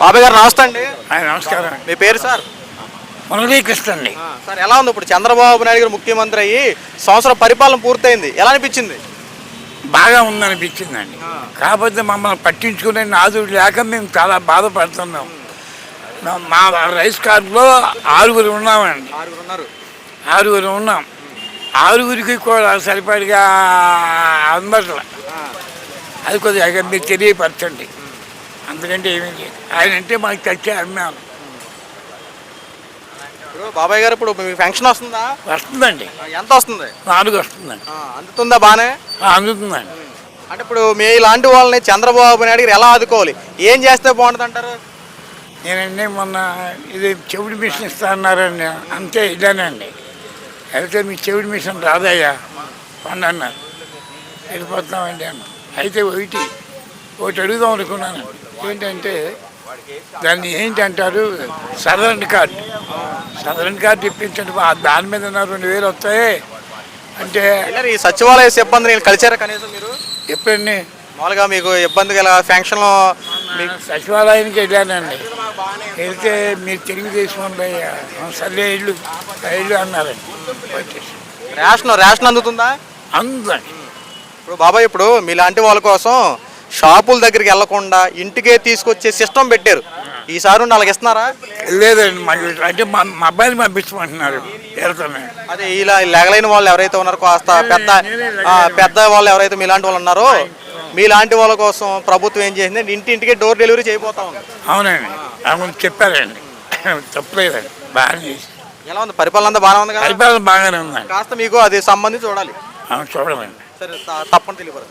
బాబాయ్ గారు నమస్తే అండి. నమస్కారం మీ పేరు సార్? మురళీకృష్ణ అండి. సార్ ఎలా ఉంది ఇప్పుడు చంద్రబాబు నాయుడు గారు ముఖ్యమంత్రి అయ్యి సంవత్సరం పరిపాలన పూర్తయింది. ఎలా అనిపించింది? బాగా ఉందనిపించిందండి. కాకపోతే మమ్మల్ని పట్టించుకునే నాదుడు లేక మేము చాలా బాధపడుతున్నాం. మా- రైస్ కార్డులో ఆరుగురు ఉన్నామండి. ఆరుగురు ఉన్నాం. ఆరుగురికి కూడా సరిపడిగా అందట్ల అది కొద్దిగా మీరు తెలియపరచండి. అందుకంటే ఏమీ లేదు. ఆయన అంటే మాకు తెచ్చే అభిమానం. ఇప్పుడు బాబాయ్ గారు ఇప్పుడు మీకు ఫంక్షన్ వస్తుందా? వస్తుందండి. ఎంత వస్తుంది? నాలుగు వస్తుందండి. ఆ, అందుతుందా బానే ఆ, అందుతుందండి. అంటే ఇప్పుడు మీ ఇలాంటి వాళ్ళని చంద్రబాబు నాయుడు గారు ఎలా ఆదుకోవాలి? ఏం చేస్తే బాగుంటుంది అంటారు? నేనండి మొన్న ఇది చెవిడి మిషన్ ఇస్తా అన్నారండి. అంతే ఇదేనండి. అయితే మీ చెవిడి మిషన్ రాదయ్యా. పండు అన్నారు. వెళ్ళిపోతున్నామండి అన్న. అయితే ఒకటి ఒకటి అడుగుదాం అనుకున్నాను. ఏంటంటే దాన్ని ఏంటంటారు? Southern card. సదరన్ కార్డు ఇప్పించండి దాని మీద రెండు వేలు వస్తాయి. అంటే ఈ సచివాలయ సిబ్బందిని వీళ్ళు కలిసారా కనీసం మీరు? ఎప్పుడండి? మామూలుగా మీకు ఇబ్బంది గల ఫంక్షన్లో మీకు సచివాలయానికి వెళ్ళానండి. వెళ్తే మీరు తెలుగుదేశం సర్లే ఇల్లు ఇల్లు అన్నారండి. రేషన్ రేషన్ అందుతుందా? అందుదండి. ఇప్పుడు బాబాయ్ ఇప్పుడు మీలాంటి వాళ్ళ కోసం షాపుల దగ్గరికి వెళ్ళకుండా ఇంటికే తీసుకొచ్చే సిస్టమ్ పెట్టారు. ఈసారి వాళ్ళకి ఇస్తున్నారా? లేదండి మాకు అంటే మా మా అబ్బాయిని పంపించమంటున్నారు. అదే ఇలా లేగలేని వాళ్ళు ఎవరైతే ఉన్నారో కాస్త పెద్ద ఆ, పెద్ద వాళ్ళు ఎవరైతే మీలాంటి వాళ్ళు ఉన్నారో మీలాంటి వాళ్ళ కోసం ప్రభుత్వం ఏం చేసింది? ఇంటింటికి డోర్ డెలివరీ చేయబోతా ఉంది. అవునండి. అవును చెప్పారండి. తప్పలేదండి బాగా చేసి ఎలా ఉంది? పరిపాలన అంతా బాగానే ఉంది కదా? పరిపాలన బాగానే ఉందండి. కాస్త మీకు అది సంబంధించి చూడాలి. అవును చూడమండి. సరే త- తప్పని తెలియదు